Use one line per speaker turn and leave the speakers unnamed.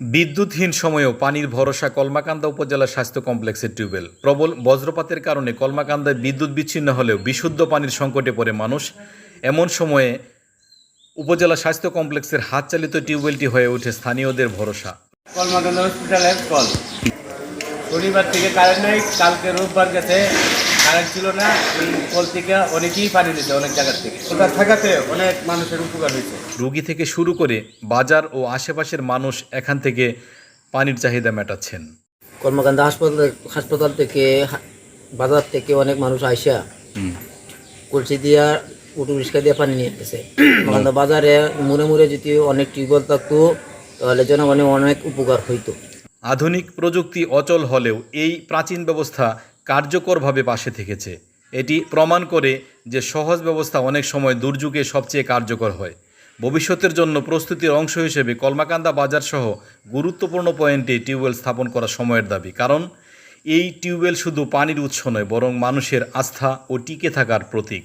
বিদ্যুৎহীন সময়েও পানির ভরসা কলমাকান্দা উপজেলা স্বাস্থ্য কমপ্লেক্সের টিউবওয়েল। প্রবল বজ্রপাতের কারণে কলমাকান্দায় বিদ্যুৎ বিচ্ছিন্ন হলেও বিশুদ্ধ পানির সংকটে পড়ে মানুষ। এমন সময়ে উপজেলা স্বাস্থ্য কমপ্লেক্সের হাতচালিত টিউবওয়েলটি হয়ে ওঠে স্থানীয়দের ভরসা।
কলমাকান্দা হসপিটালের কল। শনিবার থেকে কারেন্ট নেই, কালকে রোববার গেছে। কারেন্ট ছিল না এই কল থেকে অনেকেই পানি নিচ্ছে অনেক জায়গার থেকে। ওটা থাকাতে অনেক মানুষের উপকার হয়েছে।
রোগী থেকে শুরু করে বাজার ও আশেপাশের মানুষ এখান থেকে পানির চাহিদা মেটাচ্ছেন।
কর্মকান্দা হাসপাতাল হাসপাতাল থেকে বাজার থেকে অনেক মানুষ আইসা কলসি দিয়া অটো রিক্সা দিয়ে পানি নিয়ে গেছে বাজারে মুড়ে মুড়ে যদি অনেক টিউবওয়েল থাকতো তাহলে জনগণের অনেক উপকার হইতো।
আধুনিক প্রযুক্তি অচল হলেও এই প্রাচীন ব্যবস্থা কার্যকরভাবে পাশে থেকেছে। এটি প্রমাণ করে যে সহজ ব্যবস্থা অনেক সময় দুর্যোগে সবচেয়ে কার্যকর হয়। ভবিষ্যতের জন্য প্রস্তুতির অংশ হিসেবে কলমাকান্দা বাজার সহ গুরুত্বপূর্ণ পয়েন্টে টিউবওয়েল স্থাপন করা সময়ের দাবি। কারণ, এই টিউবওয়েল শুধু পানির উৎস নয়, বরং মানুষের আস্থা ও টিকে থাকার প্রতীক।